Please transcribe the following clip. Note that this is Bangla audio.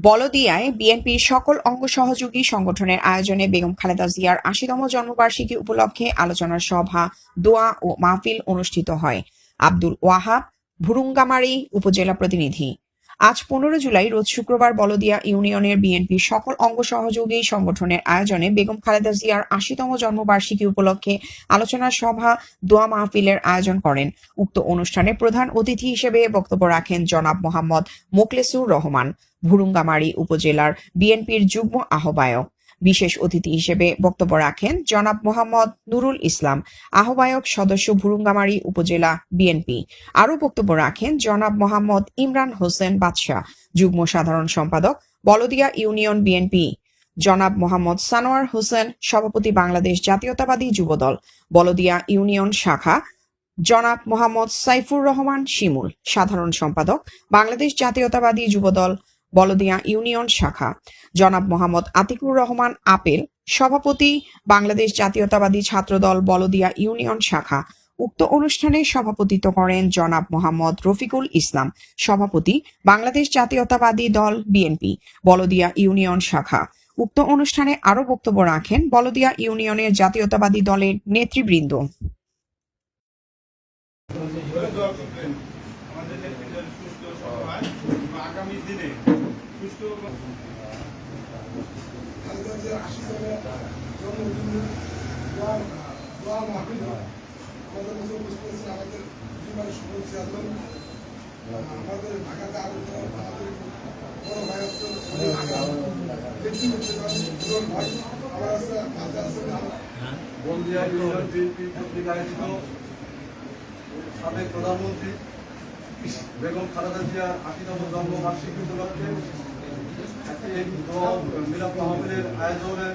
বলদিয়ায় বিএনপির সকল অঙ্গ সহযোগী সংগঠনের আয়োজনে বেগম খালেদা জিয়ার আশিতম জন্মবার্ষিকী উপলক্ষে আলোচনা সভা, দোয়া ও মাহফিল অনুষ্ঠিত হয়। আব্দুল ওয়াহাব, ভুরুঙ্গামারি উপজেলা প্রতিনিধি। আজ পনেরো জুলাই, রোজ শুক্রবার বলদিয়া ইউনিয়নের বিএনপির সকল অঙ্গ সহযোগী সংগঠনের আয়োজনে বেগম খালেদা জিয়ার আশিতম জন্মবার্ষিকী উপলক্ষে আলোচনা সভা, দোয়া মাহফিলের আয়োজন করেন। উক্ত অনুষ্ঠানে প্রধান অতিথি হিসেবে বক্তব্য রাখেন জনাব মোহাম্মদ মোকলেসুর রহমান। ভুরুঙ্গামারী উপজেলার বিএনপির যুগ্ম আহ্বায়ক। বিশেষ অতিথি হিসেবে বক্তব্য রাখেন জনাব মোহাম্মদ নুরুল ইসলাম, আহ্বায়ক সদস্য ভুরুঙ্গামারী উপজেলা বিএনপি আরও বক্তব্য রাখেন জনাব মোহাম্মদ ইমরান হোসেন বাদশাহ, যুগ্ম সাধারণ সম্পাদক, বলদিয়া ইউনিয়ন বিএনপি জনাব মোহাম্মদ সানোয়ার হোসেন, সভাপতি বাংলাদেশ জাতীয়তাবাদী যুবদল, বলদিয়া ইউনিয়ন শাখা। জনাব মোহাম্মদ সাইফুর রহমান শিমুল, সাধারণ সম্পাদক, বাংলাদেশ জাতীয়তাবাদী যুবদল বলদিয়া ইউনিয়ন শাখা। জনাব মোহাম্মদ আতিকুর রহমান আপেল, সভাপতি বাংলাদেশ জাতীয়তাবাদী ছাত্রদল বলদিয়া ইউনিয়ন শাখা। উক্ত অনুষ্ঠানে সভাপতিত্ব করেন জনাব মোহাম্মদ রফিকুল ইসলাম, সভাপতি বাংলাদেশ জাতীয়তাবাদী দল বিএনপি, বলদিয়া ইউনিয়ন শাখা। উক্ত অনুষ্ঠানে আরও বক্তব্য রাখেন বলদিয়া ইউনিয়নের জাতীয়তাবাদী দলের নেতৃবৃন্দ। আগামী দিনে আমাদের আছেন আমাদের ঢাকাতে আরও আমাদের বড় ভাই দুজন ভাই আমার আছে মাঝে আমার বন্দিয়া ইউনিয়ন বিএনপি কর্তৃক সাবেক প্রধানমন্ত্রী বেগম খালেদা জিয়ার আশিতম জন্মবার্ষিকী উপলক্ষে একটি দোয়া মিলাপ মাহফিলের আয়োজনের